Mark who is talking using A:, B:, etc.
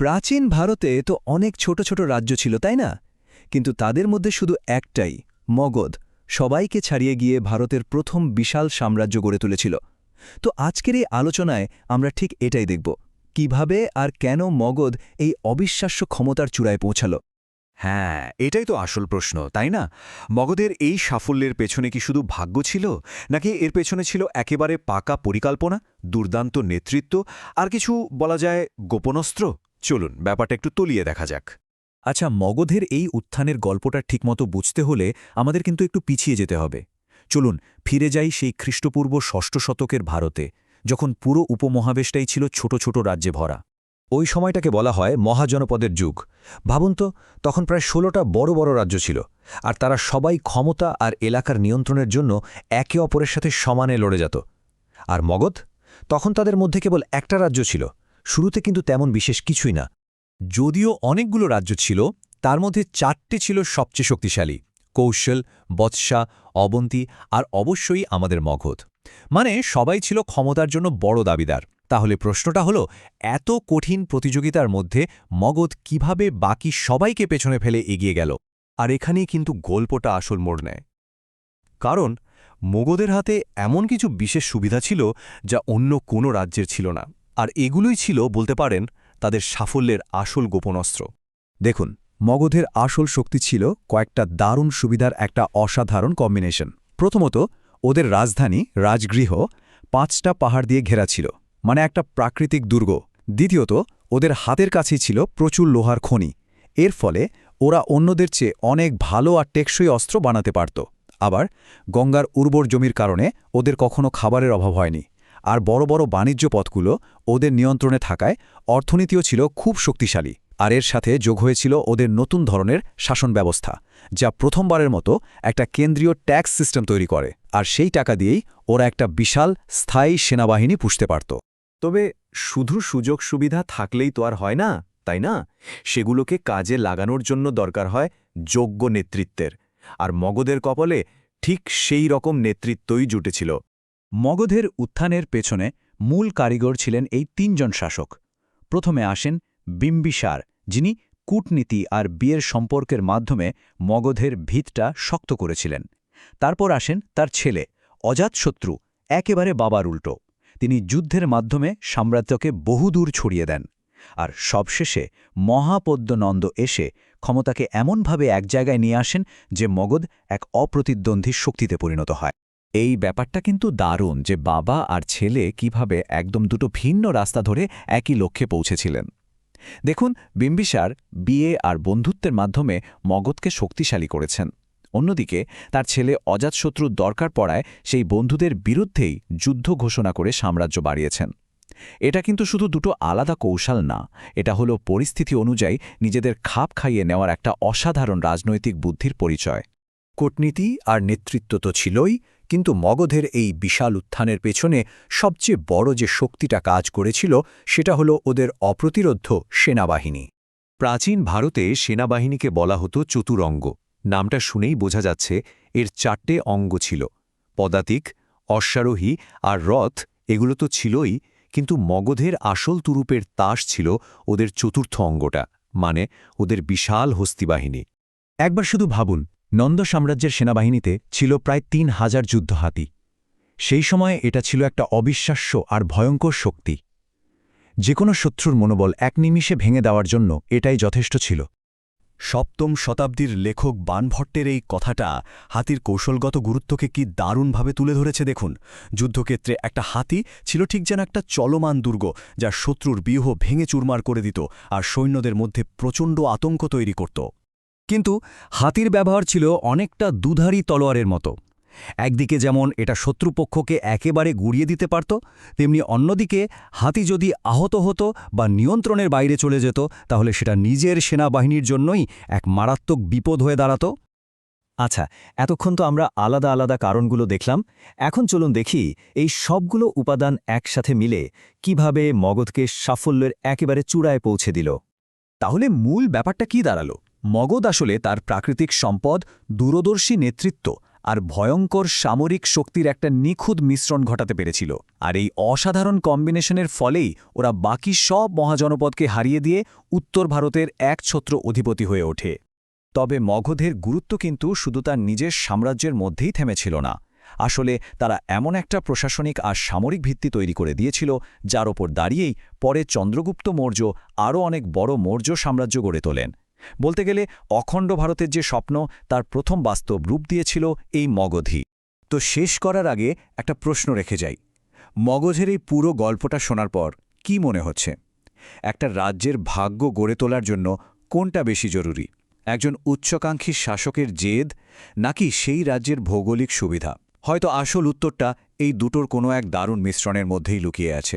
A: প্রাচীন ভারতে তো অনেক ছোট ছোট রাজ্য ছিল, তাই না? কিন্তু তাদের মধ্যে শুধু একটাই, মগধ, সবাইকে ছাড়িয়ে গিয়ে ভারতের প্রথম বিশাল সাম্রাজ্য গড়ে তুলেছিল। তো আজকের এই আলোচনায় আমরা ঠিক এটাই দেখব, কীভাবে আর কেন মগধ এই অবিশ্বাস্য ক্ষমতার চূড়ায় পৌঁছাল।
B: হ্যাঁ এটাই তো আসল প্রশ্ন, তাই না? মগধের এই সাফল্যের পেছনে কি শুধু ভাগ্য ছিল, নাকি এর পেছনে ছিল একেবারে পাকা পরিকল্পনা, দুর্দান্ত নেতৃত্ব, আর কিছু বলা যায় গোপনস্ত্র চলুন, ব্যাপারটা একটু তলিয়ে দেখা যাক।
C: আচ্ছা মগধের এই উত্থানের গল্পটা ঠিকমতো বুঝতে হলে আমাদের কিন্তু একটু পিছিয়ে যেতে হবে। চলুন, ফিরে যাই সেই খ্রিস্টপূর্ব ষষ্ঠ শতকের ভারতে, যখন পুরো উপমহাবেশটাই ছিল ছোট ছোট রাজ্যে ভরা।
D: ওই সময়টাকে বলা হয় মহাজনপদের যুগ। ভাবুন তো, তখন প্রায় ষোলোটা বড় বড় রাজ্য ছিল, আর তারা সবাই ক্ষমতা আর এলাকার নিয়ন্ত্রণের জন্য একে অপরের সাথে সমানে লড়ে যেত। আর মগধ? তখন তাদের মধ্যে কেবল একটা রাজ্য ছিল শুরুতে কিন্তু তেমন বিশেষ কিছুই না।
C: যদিও অনেকগুলো রাজ্য ছিল, তার মধ্যে চারটে ছিল সবচেয়ে শক্তিশালী, কৌশল, বৎসা, অবন্তী আর অবশ্যই আমাদের মগধ। মানে সবাই ছিল ক্ষমতার জন্য বড় দাবিদার। তাহলে প্রশ্নটা হলো, এত কঠিন প্রতিযোগিতার মধ্যে মগধ কীভাবে বাকি সবাইকে পেছনে ফেলে এগিয়ে গেল?
E: আর এখানেই কিন্তু গল্পটা আসল মোড় নেয়। কারণ মোগদের হাতে এমন কিছু বিশেষ সুবিধা ছিল যা অন্য কোনো রাজ্যের ছিল না। আর এগুলোই ছিল, বলতে পারেন, তাদের সাফল্যের আসল গোপনস্ত্র
C: দেখুন, মগধের আসল শক্তি ছিল কয়েকটা দারুণ সুবিধার একটা অসাধারণ কম্বিনেশন। প্রথমত, ওদের রাজধানী, রাজগৃহ, পাঁচটা পাহাড় দিয়ে ঘেরা ছিল মানে একটা প্রাকৃতিক দুর্গ। দ্বিতীয়ত, ওদের হাতের কাছেই ছিল প্রচুর লোহার খনি। এর ফলে, ওরা অন্যদের চেয়ে অনেক ভালো আর টেকসই অস্ত্র বানাতে পারত। আবার, গঙ্গার উর্বর জমির কারণে ওদের কখনো খাবারের অভাব হয়নি। আর বড় বড় বাণিজ্য পথগুলো ওদের নিয়ন্ত্রণে থাকায় অর্থনীতিও ছিল খুব শক্তিশালী। আর এর সাথে যোগ হয়েছিল ওদের নতুন ধরনের শাসন ব্যবস্থা, যা প্রথমবারের মতো একটা কেন্দ্রীয় ট্যাক্স সিস্টেম তৈরি করে, আর সেই টাকা দিয়েই ওরা একটা বিশাল স্থায়ী সেনাবাহিনী পুষতে পারত।
E: তবে শুধু সুযোগ সুবিধা থাকলেই তো আর হয় না, তাই না? সেগুলোকে কাজে লাগানোর জন্য দরকার হয় যোগ্য নেতৃত্বের, আর মগদের কপালে ঠিক সেই রকম নেতৃত্বই জুটেছিল।
C: মগধের উত্থানের পেছনে মূল কারিগর ছিলেন এই তিনজন শাসক। প্রথমে আসেন বিম্বিসার, যিনি কূটনীতি আর বিয়ের সম্পর্কের মাধ্যমে মগধের ভিতটা শক্ত করেছিলেন। তারপর আসেন তার ছেলে, অজাতশত্রু, একেবারে বাবার উল্টো। তিনি যুদ্ধের মাধ্যমে সাম্রাজ্যকে বহুদূর ছড়িয়ে দেন। আর সবশেষে মহাপদ্মনন্দ এসে ক্ষমতাকে এমনভাবে এক জায়গায় নিয়ে আসেন যে মগধ এক অপ্রতিদ্বন্দ্বী শক্তিতে পরিণত হয়। এই ব্যাপারটা কিন্তু দারুণ যে বাবা আর ছেলে কীভাবে একদম দুটো ভিন্ন রাস্তা ধরে একই লক্ষ্যে পৌঁছেছিলেন। দেখুন, বিম্বিসার বিয়ে আর বন্ধুত্বের মাধ্যমে মগধকে শক্তিশালী করেছেন। অন্যদিকে, তার ছেলে অজাতশত্রুর দরকার পড়ায় সেই বন্ধুদের বিরুদ্ধেই যুদ্ধ ঘোষণা করে সাম্রাজ্য বাড়িয়েছেন। এটা কিন্তু শুধু দুটো আলাদা কৌশল না, এটা হলো পরিস্থিতি অনুযায়ী নিজেদের খাপ খাইয়ে নেওয়ার একটা অসাধারণ রাজনৈতিক বুদ্ধির পরিচয়।
D: কূটনীতি আর নেতৃত্ব তো ছিলই কিন্তু মগধের এই বিশাল উত্থানের পেছনে সবচেয়ে বড় যে শক্তিটা কাজ করেছিল, সেটা হলো ওদের অপ্রতিরোধ্য সেনাবাহিনী।
B: প্রাচীন ভারতে সেনাবাহিনীকে বলা হতো চতুরঙ্গ। নামটা শুনেই বোঝা যাচ্ছে এর চারটে অঙ্গ ছিল। পদাতিক, অশ্বারোহী আর রথ, এগুলো তো ছিলই, কিন্তু মগধের আসল তুরুপের তাস ছিল ওদের চতুর্থ অঙ্গটা মানে ওদের বিশাল হস্তিবাহিনী।
C: একবার শুধু ভাবুন নন্দ সাম্রাজ্যের সেনাবাহিনীতে ছিল প্রায় তিন হাজার যুদ্ধহাতি সেই সময়ে এটা ছিল একটা অবিশ্বাস্য আর ভয়ঙ্কর শক্তি। যে কোনো শত্রুর মনোবল এক নিমিষে ভেঙে দেওয়ার জন্য এটাই যথেষ্ট ছিল।
E: সপ্তম শতাব্দীর লেখক বানভট্টের এই কথাটা হাতির কৌশলগত গুরুত্বকে কি দারুণভাবে তুলে ধরেছে দেখুন। যুদ্ধক্ষেত্রে একটা হাতি ছিল ঠিক যেন একটা চলমান দুর্গ, যা শত্রুর বিহ ভেঙে চুরমার করে দিত আর সৈন্যদের মধ্যে প্রচণ্ড আতঙ্ক তৈরি করত।
D: কিন্তু হাতির ব্যবহার ছিল অনেকটা দুধারী তলোয়ারের মতো। একদিকে যেমন এটা শত্রুপক্ষকে একেবারে গুড়িয়ে দিতে পারত, তেমনি অন্যদিকে হাতি যদি আহত হতো বা নিয়ন্ত্রণের বাইরে চলে যেত, তাহলে সেটা নিজের সেনাবাহিনীর জন্যই এক মারাত্মক বিপদ হয়ে দাঁড়াত।
A: আচ্ছা এতক্ষণ তো আমরা আলাদা আলাদা কারণগুলো দেখলাম। এখন চলুন দেখি এই সবগুলো উপাদান একসাথে মিলে কীভাবে মগধকে সাফল্যের একেবারে চূড়ায় পৌঁছে দিল।
C: তাহলে মূল ব্যাপারটা কি দাঁড়াল? মগধ আসলে তার প্রাকৃতিক সম্পদ, দূরদর্শী নেতৃত্ব আর ভয়ঙ্কর সামরিক শক্তির একটা নিখুঁত মিশ্রণ ঘটাতে পেরেছিল। আর এই অসাধারণ কম্বিনেশনের ফলেই ওরা বাকি সব মহাজনপদকে হারিয়ে দিয়ে উত্তর ভারতের একছত্র অধিপতি হয়ে ওঠে। তবে মগধের গুরুত্ব কিন্তু শুধু তার নিজের সাম্রাজ্যের মধ্যেই থেমেছিল না। আসলে তারা এমন একটা প্রশাসনিক আর সামরিক ভিত্তি তৈরি করে দিয়েছিল, যার ওপর দাঁড়িয়েই পরে চন্দ্রগুপ্ত মৌর্য আরও অনেক বড় মৌর্য সাম্রাজ্য গড়ে তোলেন। বলতে গেলে অখণ্ড ভারতের যে স্বপ্ন, তার প্রথম বাস্তব রূপ দিয়েছিল এই মগধই তো শেষ করার আগে একটা প্রশ্ন রেখে যাই। মগধের এই পুরো গল্পটা শোনার পর কি মনে হচ্ছে? একটা রাজ্যের ভাগ্য গড়ে তোলার জন্য কোনটা বেশি জরুরি? একজন উচ্চাকাঙ্ক্ষী শাসকের জেদ নাকি সেই রাজ্যের ভৌগোলিক সুবিধা? হয়তো আসল উত্তরটা এই দুটোর কোনো এক দারুণ মিশ্রণের মধ্যেই লুকিয়ে আছে।